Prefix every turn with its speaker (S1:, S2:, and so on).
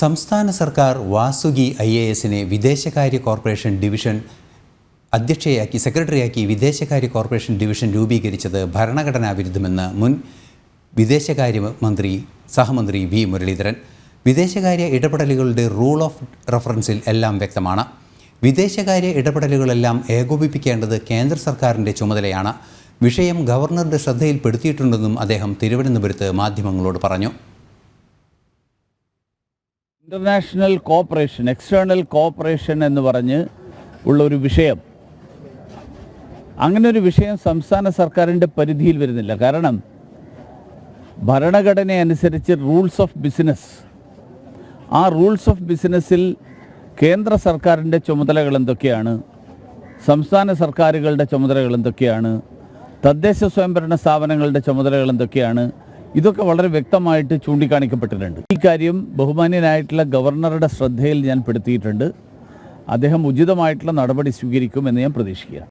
S1: സംസ്ഥാന സർക്കാർ Vasuki I A എസിനെ വിദേശകാര്യ കോർപ്പറേഷൻ ഡിവിഷൻ അധ്യക്ഷയാക്കി സെക്രട്ടറിയാക്കി വിദേശകാര്യ കോർപ്പറേഷൻ ഡിവിഷൻ രൂപീകരിച്ചത് ഭരണഘടനാ വിരുദ്ധമെന്ന് മുൻ വിദേശകാര്യ മന്ത്രി സഹമന്ത്രി വി മുരളീധരൻ. വിദേശകാര്യ ഇടപെടലുകളുടെ റൂൾ ഓഫ് റഫറൻസിൽ എല്ലാം വ്യക്തമാണ്. വിദേശകാര്യ ഇടപെടലുകളെല്ലാം ഏകോപിപ്പിക്കേണ്ടത് കേന്ദ്ര സർക്കാരിന്റെ ചുമതലയാണ്. വിഷയം ഗവർണറുടെ ശ്രദ്ധയിൽപ്പെടുത്തിയിട്ടുണ്ടെന്നും അദ്ദേഹം തിരുവനന്തപുരത്ത് മാധ്യമങ്ങളോട് പറഞ്ഞു.
S2: ഇന്റർനാഷണൽ കോപ്പറേഷൻ എക്സ്റ്റേണൽ കോപ്പറേഷൻ എന്ന് പറഞ്ഞ് ഉള്ള ഒരു വിഷയം. അങ്ങനെ ഒരു വിഷയം സംസ്ഥാന സർക്കാരിന്റെ പരിധിയിൽ വരുന്നില്ല. കാരണം ഭരണഘടന അനുസരിച്ച് റൂൾസ് ഓഫ് ബിസിനസ് ആ റൂൾസ് ഓഫ് ബിസിനസ്സിൽ കേന്ദ്ര സർക്കാരിന്റെ ചുമതലകൾ എന്തൊക്കെയാണ്? സംസ്ഥാന സർക്കാരുകളുടെ ചുമതലകൾ എന്തൊക്കെയാണ്? തദ്ദേശ സ്വയംഭരണ സ്ഥാപനങ്ങളുടെ ചുമതലകൾ എന്തൊക്കെയാണ്? ഇതൊക്കെ വളരെ വ്യക്തമായിട്ട് ചൂണ്ടിക്കാണിക്കപ്പെട്ടിട്ടുണ്ട്. ഈ കാര്യം ബഹുമാന്യനായിട്ടുള്ള ഗവർണറുടെ ശ്രദ്ധയിൽ ഞാൻ പെടുത്തിയിട്ടുണ്ട്. അദ്ദേഹം ഉചിതമായിട്ടുള്ള നടപടി സ്വീകരിക്കുമെന്ന് ഞാൻ പ്രതീക്ഷിക്കുക